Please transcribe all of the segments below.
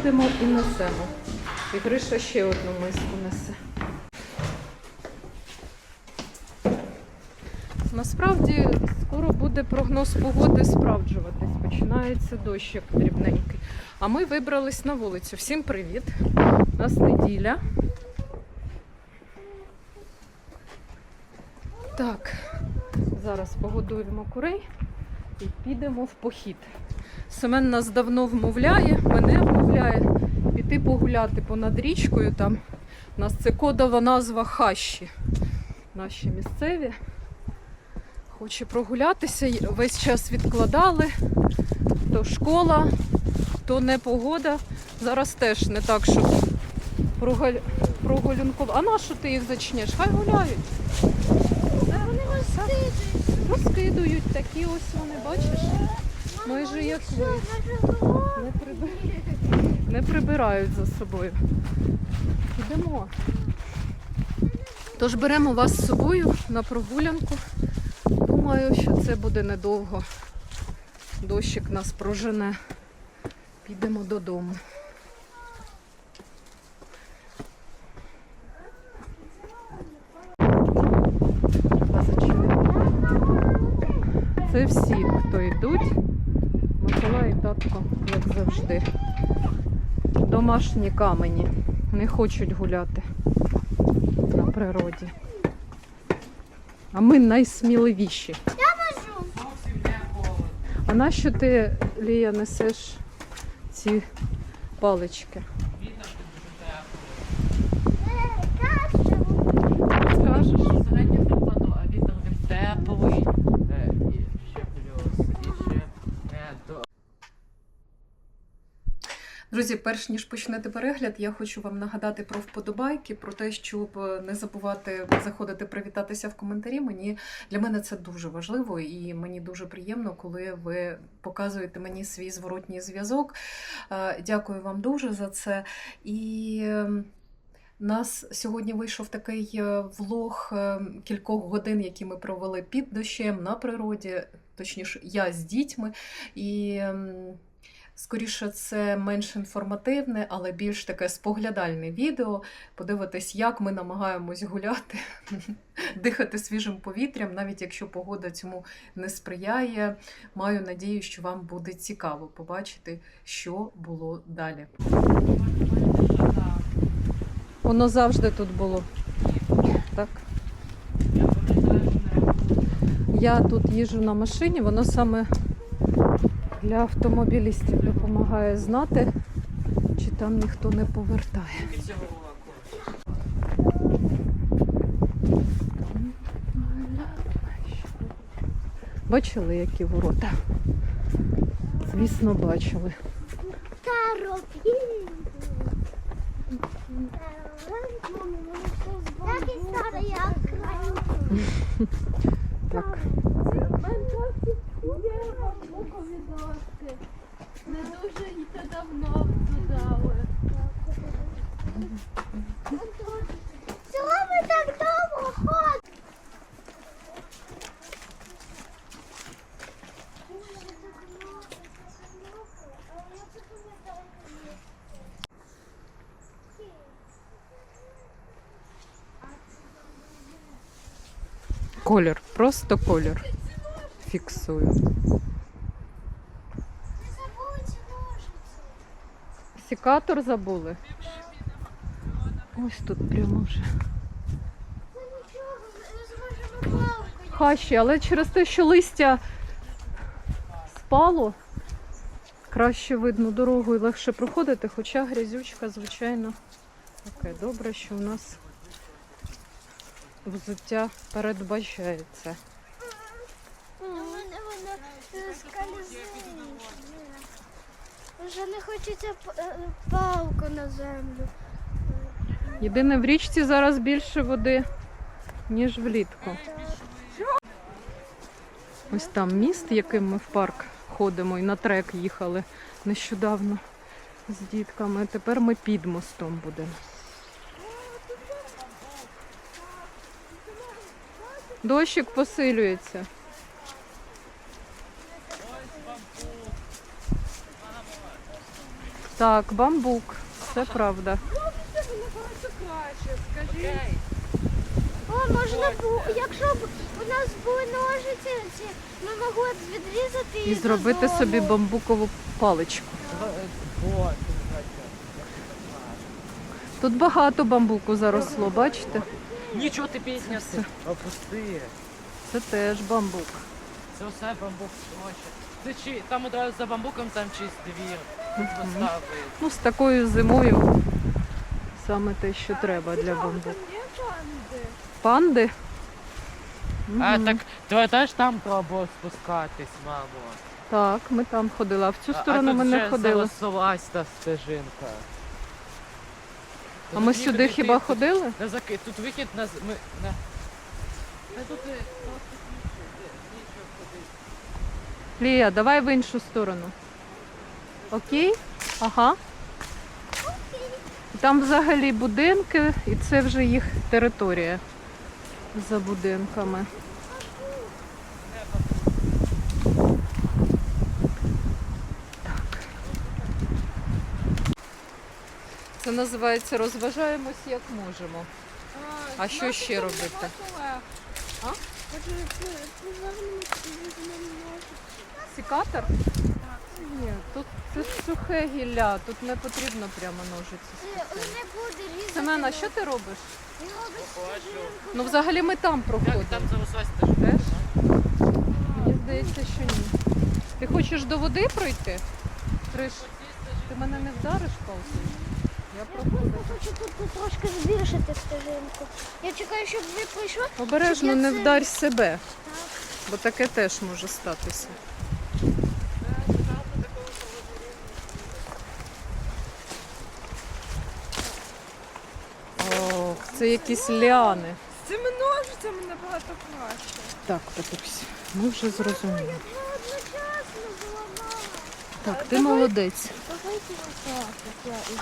Виходимо і несемо. І Гриша ще одну миску несе. Насправді скоро буде прогноз погоди справджуватись. Починається дощик дрібненький. А ми вибрались на вулицю. Всім привіт! У нас неділя. Так, зараз погодуємо курей і підемо в похід. Семен нас давно вмовляє, мене вмовляє піти погуляти понад річкою. Там у нас це кодова назва хащі. Наші місцеві. Хоче прогулятися, весь час відкладали. То школа, то непогода. Зараз теж не так, щоб прогуль... прогулянкувати. А на що ти їх зачнеш? Хай гуляють. Вони розстидують. Розкидують такі ось вони, бачиш? Майже як ви. Не, приби... не прибирають за собою. Йдемо. Тож беремо вас з собою на прогулянку. Думаю, що це буде недовго. Дощик нас прожене. Підемо додому. Треба зачинити. Це всі, хто йдуть. Миколай і татко, як завжди. Домашні камені. Не хочуть гуляти на природі. А ми найсміливіші. А нащо ти, Лія, несеш ці палички? Скажеш? Сьогодні припаду, а вітер він теплий. Е, І ще плюс, і ще е, до Друзі, перш ніж почнете перегляд, я хочу вам нагадати про вподобайки, про те, щоб е, не забувати заходити привітатися в коментарі. Мені для мене це дуже важливо, і мені дуже приємно, коли ви показуєте мені свій зворотній зв'язок. Е, Дякую вам дуже за це. І ем, нас сьогодні вийшов такий е, влог кількох годин, які ми провели під дощем на природі, точніше, я з дітьми. І ем, Скоріше, це менш інформативне, але більш таке споглядальне відео. Подивитись, як ми намагаємось гуляти, дихати свіжим повітрям, навіть якщо погода цьому не сприяє. Маю надію, що вам буде цікаво побачити, що було далі. Воно завжди тут було. Так. Я тут їжджу на машині, воно саме для автомобілістів допомагає знати, чи там ніхто не повертає. Бачили, які ворота? Звісно, бачили. Так і як. Так. Не дуже і то давно додали. Чого ми так довго ходимо? Колір, просто колір. Фіксую. Секатор забули. Ось тут прямо вже. Хащі, але через те, що листя спало, краще видно дорогу і легше проходити, хоча грязючка, звичайно, таке добре, що у нас взуття передбачається. Воно скользить. Вже не хочеться е, палку на землю. Єдине, в річці зараз більше води, ніж влітку. Ось там міст, яким ми в парк ходимо і на трек їхали нещодавно з дітками. Тепер ми під мостом будемо. Дощик посилюється. Так, бамбук, це правда. О, можна було, якщо б у нас були ножиці, ці, ми могли б відрізати І зробити додому. собі бамбукову паличку. Тут багато бамбуку заросло, бачите? Нічого ти підняси. Опусти. Це теж бамбук. Це все бамбук. Це чи там одразу за бамбуком там чийсь двір. Ну, з такою зимою саме те, що треба для бамбуку. Панди? А так ти теж там пробував спускатись, мамо. Так, ми там ходили, а в цю сторону ми не ходили. та стежинка. А ми сюди хіба ходили? На заки... Тут вихід на... з- Ми... на... Та тут е, просто нічого, нічого ходити. Лія, давай в іншу сторону. Окей? Ага. Там взагалі будинки, і це вже їх територія за будинками. Це називається розважаємось як можемо. А що ще робити? Сікатор? Ні, тут це сухе гілля, тут не потрібно прямо ножиці. Не буде різати. Семена, що ти робиш? Ну взагалі ми там Як проходимо. там? Теж? Мені здається, що ні. Ти хочеш до води пройти? Триш, ти мене не вдариш палкою? Я Я проходжу. просто хочу тут трошки збільшити стежинку. Я чекаю, щоб ви прийшли. Обережно не вдарь себе, бо таке теж може статися. Це якісь ліани. З цими ножицями набагато краще. Так, Петрусь, ми вже зрозуміли. Я одночасно зламала. Так, ти молодець. Давайте отак, от я і.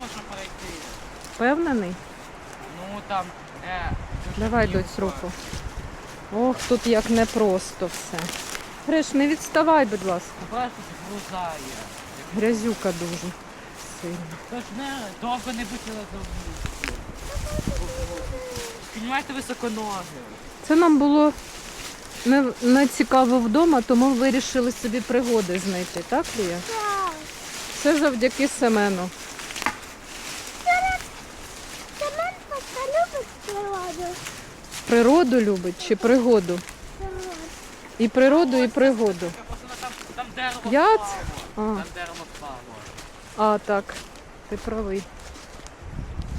Можна перейти. Впевнений? Ну там... Е, дуже Давай, доць, руку. Ох, тут як непросто все. Гриш, не відставай, будь ласка. Зглузає. Грязюка дуже сильно. Тож не, довго не бутіла за. Піднімайте високо ноги. Це нам було не, не цікаво вдома, тому вирішили собі пригоди знайти, так, Лія? Так. Все завдяки Семену. Семен просто любить природу. Природу любить чи пригоду? І природу, і пригоду. Там, дерево впало. А. Там дерево впало. А, так, ти правий.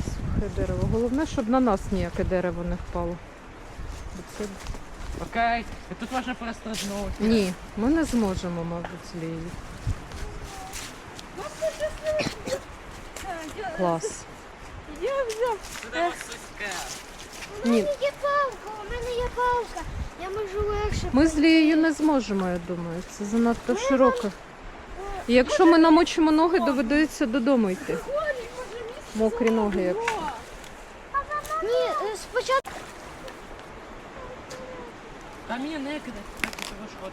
Сухе дерево. Головне, щоб на нас ніяке дерево не впало. Бо це... Окей, і тут можна перестрибнути. Ні, ми не зможемо, мабуть, з Клас. Я взяв. Це дерево слизьке. У Ні. мене є палка, у мене є палка. Я можу легше. Ми з Лією не зможемо, я думаю. Це занадто широко. І якщо ми намочимо ноги, доведеться додому йти. Мокрі ноги, якщо. Ні, е, спочатку. Та мені не кидай. Так, от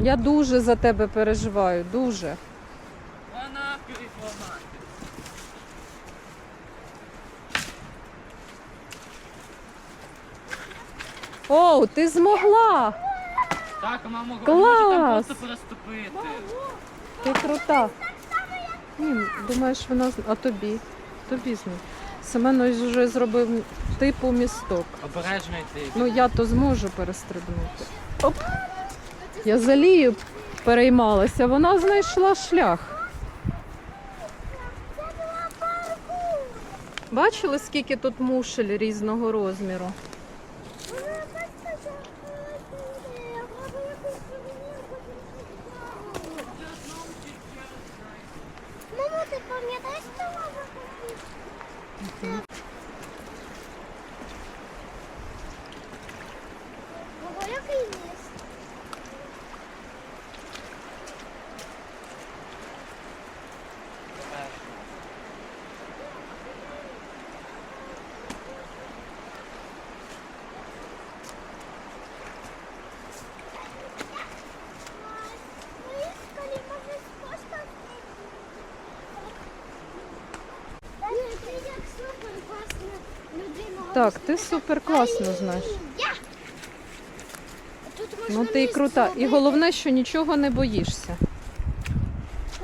Я дуже за тебе переживаю, дуже. Вона перекламати. О, ти змогла! Так, мамо, Клас! може там просто переступити. Ти крута. Ні, думаєш, вона з- а тобі? Тобі з ним. Семен ось вже зробив типу місток. Обережно йти. Ну я то зможу перестрибнути. Оп. Я за Лію переймалася, вона знайшла шлях. Бачили, скільки тут мушель різного розміру? Мамо, ти пам'ятаєш, що мама хотіла? Ого, який ліс. Обережно. Так, ти супер класно знаєш. Ну ти і крута. І головне, що нічого не боїшся.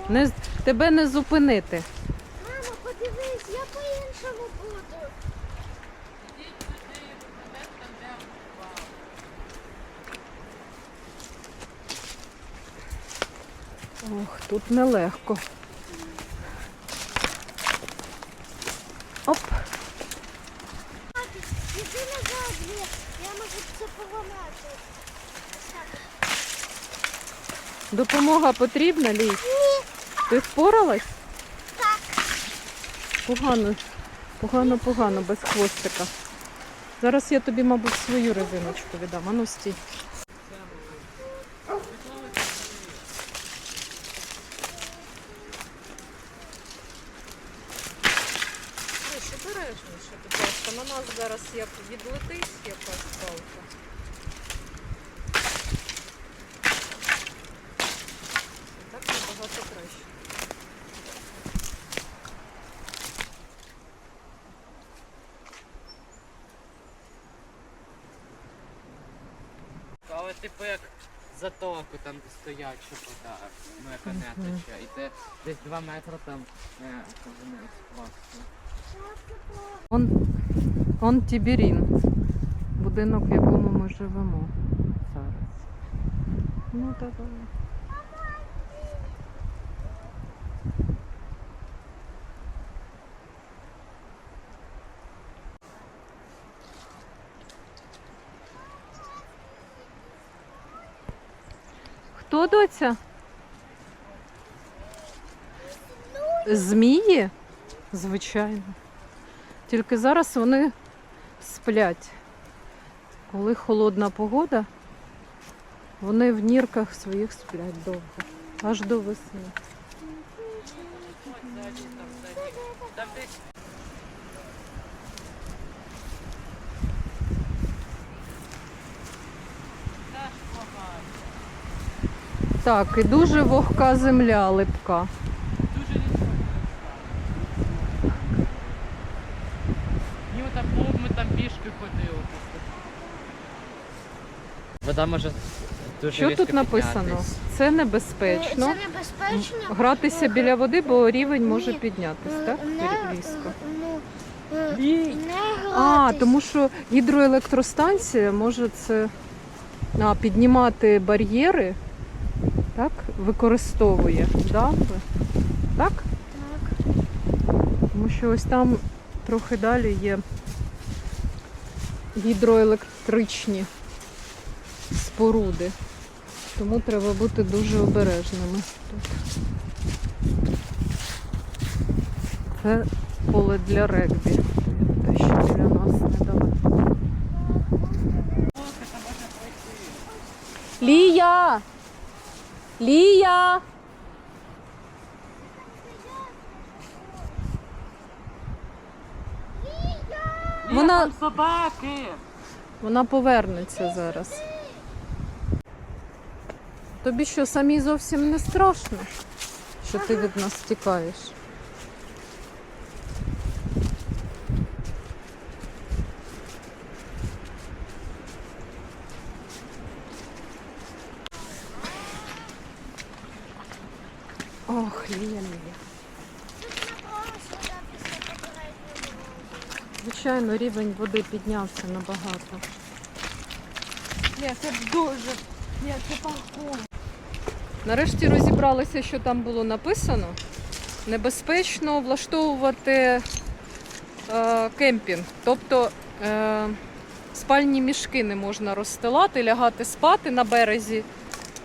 Не, тебе не зупинити. Мамо, подивись, я по-іншому буду. Ох, тут нелегко. Оп. Іди назад, Лє. я можу це поламати. Допомога потрібна, Лій? Ти впоралась? Так. Погано, погано, погано, без хвостика. Зараз я тобі, мабуть, свою резиночку віддам. Ану стій. Слухай, обережніше, будь ласка, на нас зараз як відлетить якась палка. Так набагато краще. Але типу як затоку там стоять, що вода, ну яка не тече. І ти десь 2 метри там е, вниз класно. Он, он Тібірін, будинок, в якому ми живемо зараз. Ну, так. Хто? Змії? Звичайно. Тільки зараз вони сплять. Коли холодна погода, вони в нірках своїх сплять довго, аж до весни. Ось ззаді, там ззаді. Там десь Та ж погано. Так, і дуже вогка земля липка. Дуже. Ні, там був, ми там пішки ходили. Вода може дуже Що різко тут написано? піднятись. Це небезпечно. Це небезпечно. Гратися біля води, бо рівень може Ні. піднятись, Е, так? Не, Різко. ну, е, не А, тому що гідроелектростанція може це а, піднімати бар'єри, так? Використовує дамби. Так? Так. Тому що ось там трохи далі є гідроелектричні споруди. Тому треба бути дуже обережними тут. Це поле для регбі. Те, що біля нас недалеко. Лія! Лія! Вона- там собаки! Вона повернеться зараз. Тобі що, самі зовсім не страшно, що ти від нас тікаєш? Ох, Лія, Лія. Тут набралась вода після попереднього. Звичайно, рівень води піднявся набагато. Ні, це дуже. Ні, це пахом. Нарешті розібралися, що там було написано. Небезпечно влаштовувати е, кемпінг. Тобто е, спальні мішки не можна розстилати, лягати спати на березі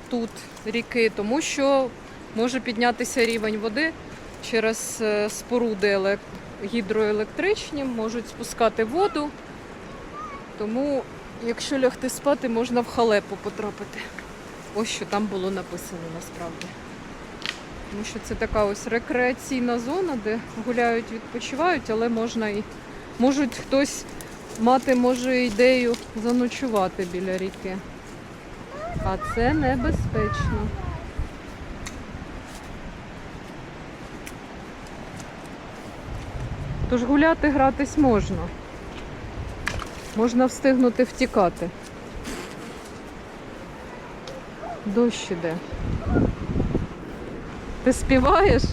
тут ріки, тому що може піднятися рівень води через е, споруди елек- гідроелектричні, можуть спускати воду. Тому, якщо лягти спати, можна в халепу потрапити. Ось що там було написано насправді. Тому що це така ось рекреаційна зона, де гуляють, відпочивають, але можна і можуть хтось мати може ідею заночувати біля ріки. А це небезпечно. Тож гуляти, гратись можна. Можна встигнути втікати. Дощ іде. Ти співаєш?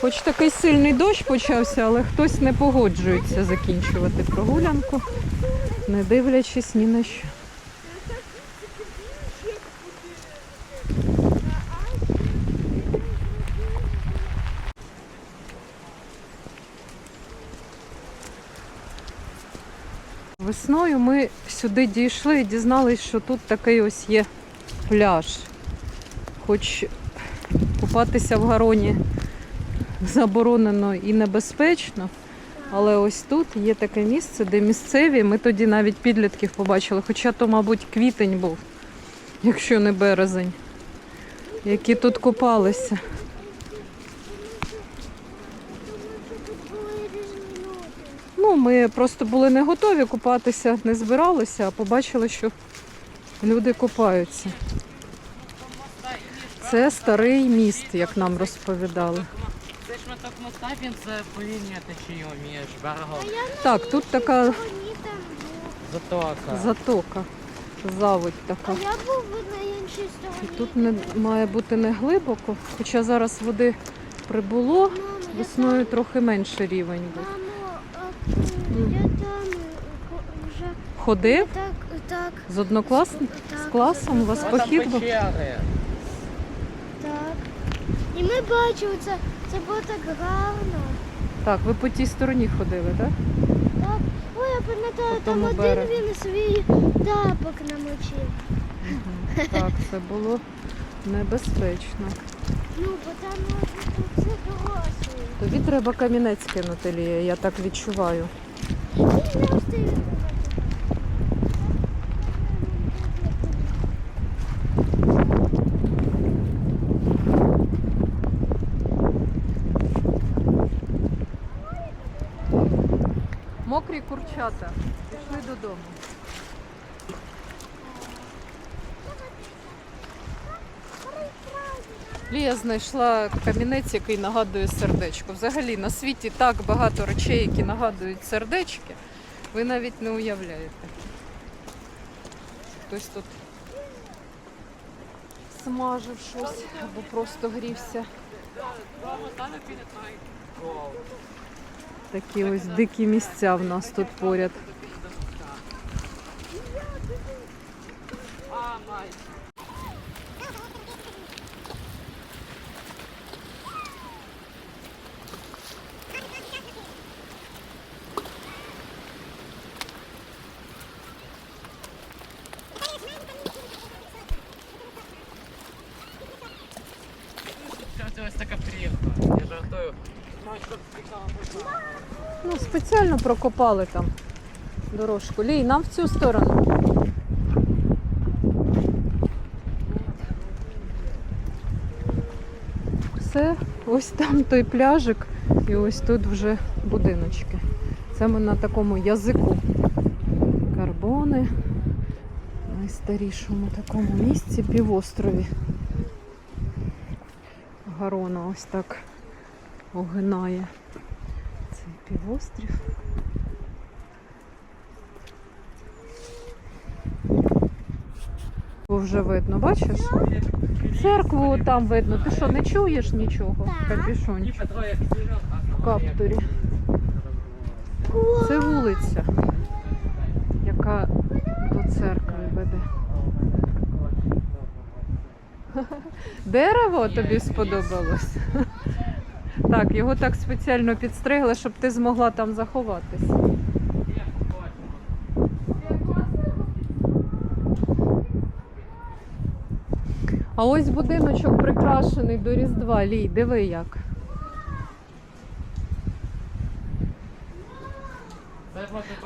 Хоч такий сильний дощ почався, але хтось не погоджується закінчувати прогулянку, не дивлячись ні на що. Весною ми сюди дійшли і дізналися, що тут такий ось є пляж. Хоч купатися в гароні заборонено і небезпечно, але ось тут є таке місце, де місцеві, ми тоді навіть підлітків побачили, хоча то, мабуть, квітень був, якщо не березень, які тут купалися. Тут були різні люди. Ну, ми просто були не готові купатися, не збиралися, а побачили, що люди купаються. Це старий міст, як нам розповідали. Цей шматок моста він це порівнює течію між берегом Так, тут така затока. затока, заводь А така. я був на іншій стороні. тут не має бути не глибоко, хоча зараз води прибуло, весною трохи менше рівень був. Я там е, вже Ходив так, так, з однокласним з класом, у вас там похід був? печери. Так. І ми бачили це, це було так гарно. Так, ви по тій стороні ходили, так? Так. Ой, я пам'ятаю, По там тому один берегу. він свій тапок намочив. Так, це було небезпечно. Ну, бо там може тут все дорослі. Тобі треба камінець кинути, Лія, я так відчуваю. Мокрі курчата. Пішли додому. Лія знайшла камінець, який нагадує сердечко. Взагалі на світі так багато речей, які нагадують сердечки. Ви навіть не уявляєте. Хтось тут смажив щось або просто грівся. Такі ось дикі місця в нас тут поряд. А, май. Це ось така приїхала. Я жартую. Мачка цікава була. Ну, спеціально прокопали там дорожку. Лій, нам в цю сторону. Все, ось там той пляжик, і ось тут вже будиночки. Це ми на такому язику. Карбони. Найстарішому такому місці півострові. Гарона ось так огинає цей півострів. Вже видно, бачиш? Церкву там видно. Ти що, не чуєш нічого? А В каптурі. Це вулиця, яка до церкви веде. Дерево тобі сподобалось? Так, його так спеціально підстригли, щоб ти змогла там заховатись. А ось будиночок прикрашений до Різдва. Лій, диви як.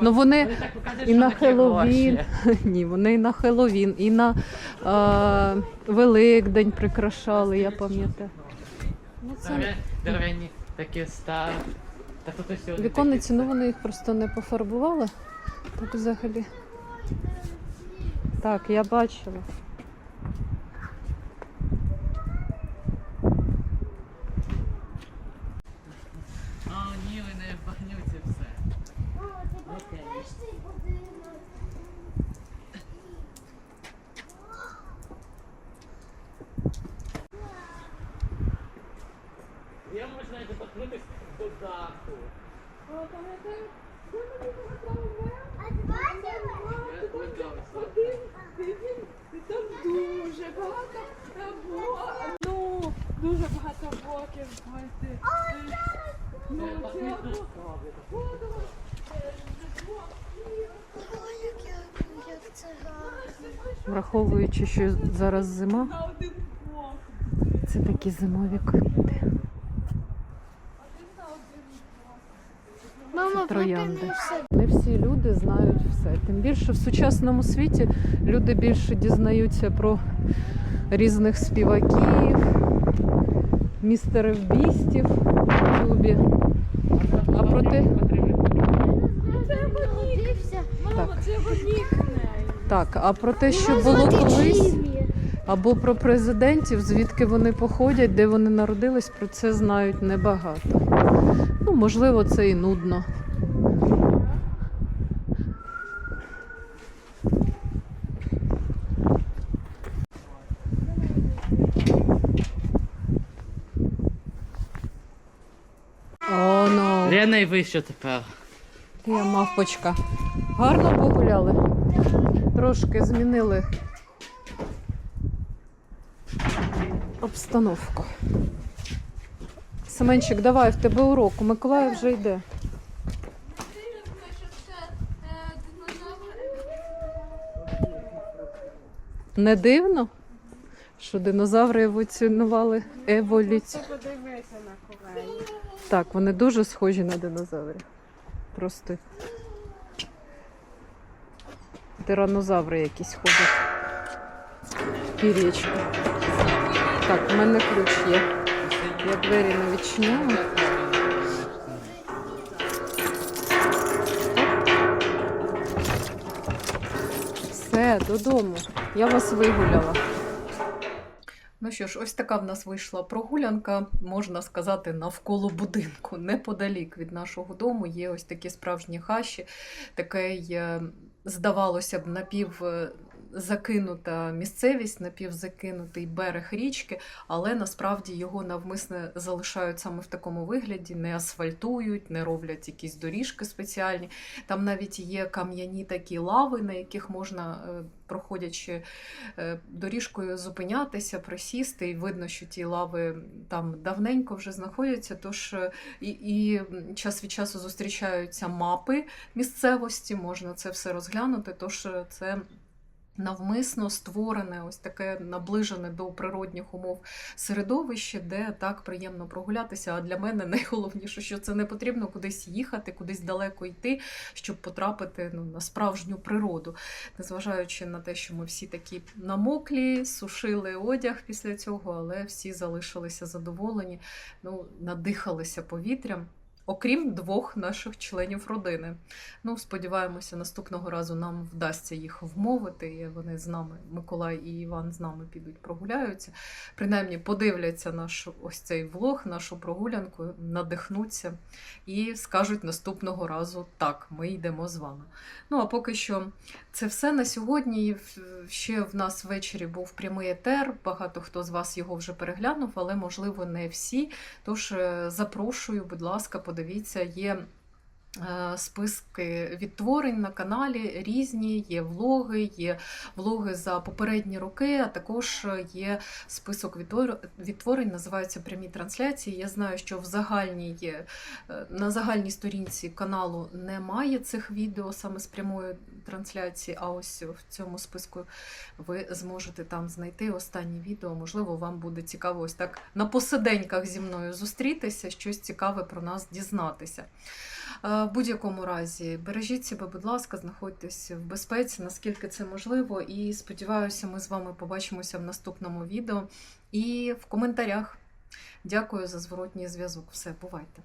Ну вони і на гроші. Ні, вони і на Хеллоуін, і на е, Великдень прикрашали, я пам'ятаю. Ну, це Дерев'яні такі сьогодні віконниці, ну вони їх просто не пофарбували. Так взагалі. Так, я бачила. в багнюці все. О, ти бачиш цей будинок? Враховуючи, що зараз зима, це такі зимові квіти. Мама, троянди. все. Не всі люди знають все. Тим більше в сучасному світі люди більше дізнаються про різних співаків, містерів бістів в Ютубі. А це його нікнейм. Так, а про те, що було колись, або про президентів, звідки вони походять, де вони народились, про це знають небагато. Ну, можливо, це і нудно. Ну. І ви що тепер? Я мавпочка. Гарно погуляли. Трошки змінили обстановку. Семенчик, давай в тебе урок. У Миколая вже йде. Не дивно, що динозаври еволюціонували колені. Так, вони дуже схожі на динозаврів. Просто тиранозаври якісь ходять. Пірічки. Так, в мене ключ є. Я двері не відчиняю. Все, додому. Я вас вигуляла. Ну що ж, ось така в нас вийшла прогулянка, можна сказати, навколо будинку. Неподалік від нашого дому є ось такі справжні хащі, такий, здавалося б, напів. Закинута місцевість, напівзакинутий берег річки, але насправді його навмисне залишають саме в такому вигляді, не асфальтують, не роблять якісь доріжки спеціальні. Там навіть є кам'яні такі лави, на яких можна, е, проходячи е, доріжкою, зупинятися, присісти, і видно, що ті лави там давненько вже знаходяться. Тож е, і, і час від часу зустрічаються мапи місцевості, можна це все розглянути. Тож це. Навмисно створене ось таке наближене до природних умов середовище, де так приємно прогулятися. А для мене найголовніше, що це не потрібно кудись їхати, кудись далеко йти, щоб потрапити ну, на справжню природу. Незважаючи на те, що ми всі такі намоклі, сушили одяг після цього, але всі залишилися задоволені, ну, надихалися повітрям. Окрім двох наших членів родини. Ну, сподіваємося, наступного разу нам вдасться їх вмовити. І вони з нами, Миколай і Іван з нами підуть прогуляються. Принаймні подивляться наш ось цей влог, нашу прогулянку, надихнуться і скажуть наступного разу так, ми йдемо з вами. Ну а поки що це все на сьогодні. Ще в нас ввечері був прямий етер. Багато хто з вас його вже переглянув, але можливо не всі. Тож е, запрошую, будь ласка, подивіться, є. Е, Списки відтворень на каналі різні, є влоги, є влоги за попередні роки, а також є список відтворень, називаються прямі трансляції. Я знаю, що в загальній, е, на загальній сторінці каналу немає цих відео саме з прямої трансляції, а ось в цьому списку ви зможете там знайти останні відео. Можливо, вам буде цікаво ось так на посиденьках зі мною зустрітися, щось цікаве про нас дізнатися. Е, В будь-якому разі бережіть себе, будь ласка, знаходьтесь в безпеці, наскільки це можливо. І сподіваюся, ми з вами побачимося в наступному відео і в коментарях. Дякую за зворотній зв'язок. Все, бувайте!